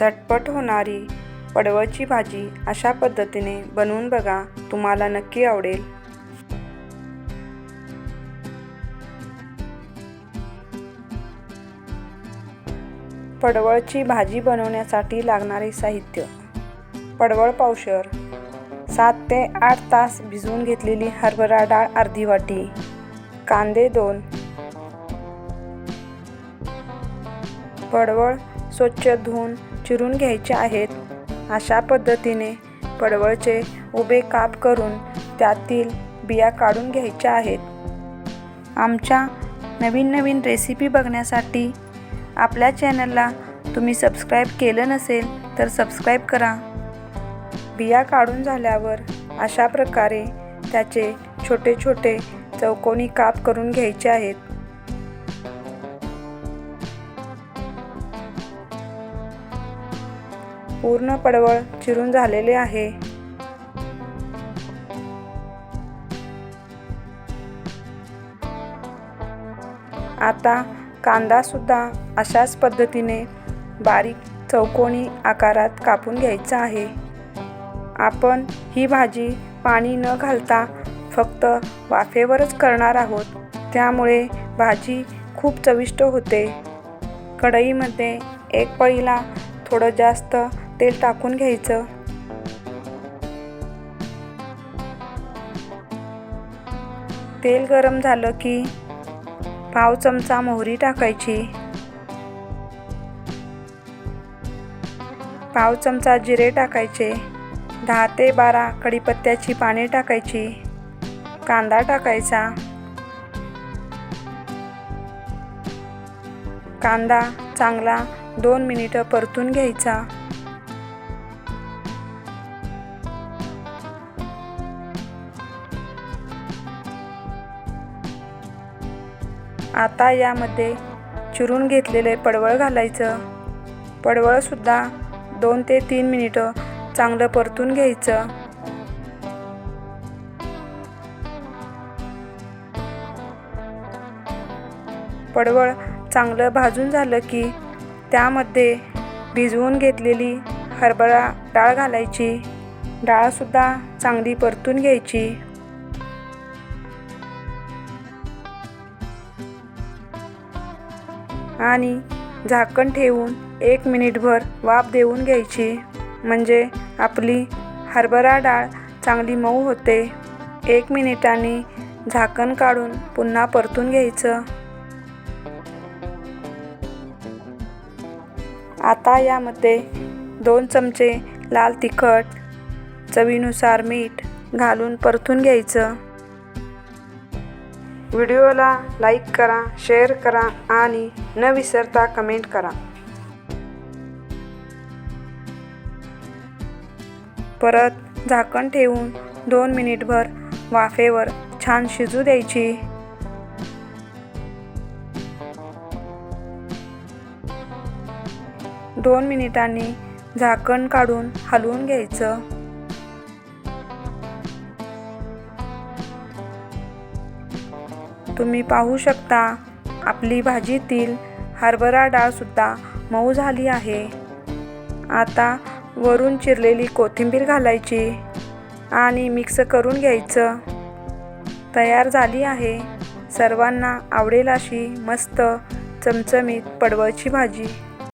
झटपट होणारी पडवळची भाजी अशा पद्धतीने बनवून बघा तुम्हाला नक्की आवडेल. पडवळची भाजी बनवण्यासाठी लागणारे साहित्य. पडवळ पावशर. सात ते आठ तास भिजवून घेतलेली हरभरा डाळ अर्धी वाटी. कांदे दोन. पडवळ स्वच्छ धुवून चिरून घ्यायचे आहेत. अशा पद्धतीने पडवळचे उभे काप करून त्यातील बिया काढून घ्यायच्या आहेत. आमच्या नवीन नवीन रेसिपी बघण्यासाठी आपल्या चॅनलला तुम्ही सबस्क्राईब केलं नसेल तर सबस्क्राईब करा. बिया काढून झाल्यावर अशा प्रकारे त्याचे छोटे छोटे चौकोनी काप करून घ्यायचे आहेत. पूर्ण पडवळ चिरून झालेले आहे. आता कांदासुद्धा अशाच पद्धतीने बारीक चौकोनी आकारात कापून घ्यायचा आहे. आपण ही भाजी पाणी न घालता फक्त वाफेवरच करणार आहोत. त्यामुळे भाजी खूप चविष्ट होते. कढईमध्ये एक पळीला थोडं जास्त तेल टाकून घ्यायचं. तेल गरम झालं की पाव चमचा मोहरी टाकायची. पाव चमचा जिरे टाकायचे. दहा ते बारा कढीपत्त्याची पाने टाकायची. कांदा टाकायचा. कांदा चांगला दोन मिनिटं परतून घ्यायचा. आता यामध्ये चिरून घेतलेले पडवळ घालायचं. पडवळसुद्धा दोन ते तीन मिनिटं चांगलं परतून घ्यायचं. पडवळ चांगलं भाजून झालं की त्यामध्ये भिजवून घेतलेली हरभरा डाळ घालायची. डाळसुद्धा चांगली परतून घ्यायची. आणि झाकण ठेवून एक मिनिटभर वाफ देऊन घ्यायची. म्हणजे आपली हरभरा डाळ चांगली मऊ होते. एक मिनिटाने झाकण काढून पुन्हा परतून घ्यायचं. आता यामध्ये दोन चमचे लाल तिखट चवीनुसार मीठ घालून परतून घ्यायचं. व्हिडिओला लाईक करा शेअर करा आणि न विसरता कमेंट करा. परत झाकण ठेवून दोन मिनिटभर वाफेवर छान शिजू द्यायची. दोन मिनिटांनी झाकण काढून हलवून घ्यायचं. तुम्ही पाहू शकता आपली भाजीतील हरभरा डाळसुद्धा मऊ झाली आहे. आता वरून चिरलेली कोथिंबीर घालायची आणि मिक्स करून घ्यायचं. तयार झाली आहे. सर्वांना आवडेल अशी मस्त चमचमीत पडवळची भाजी.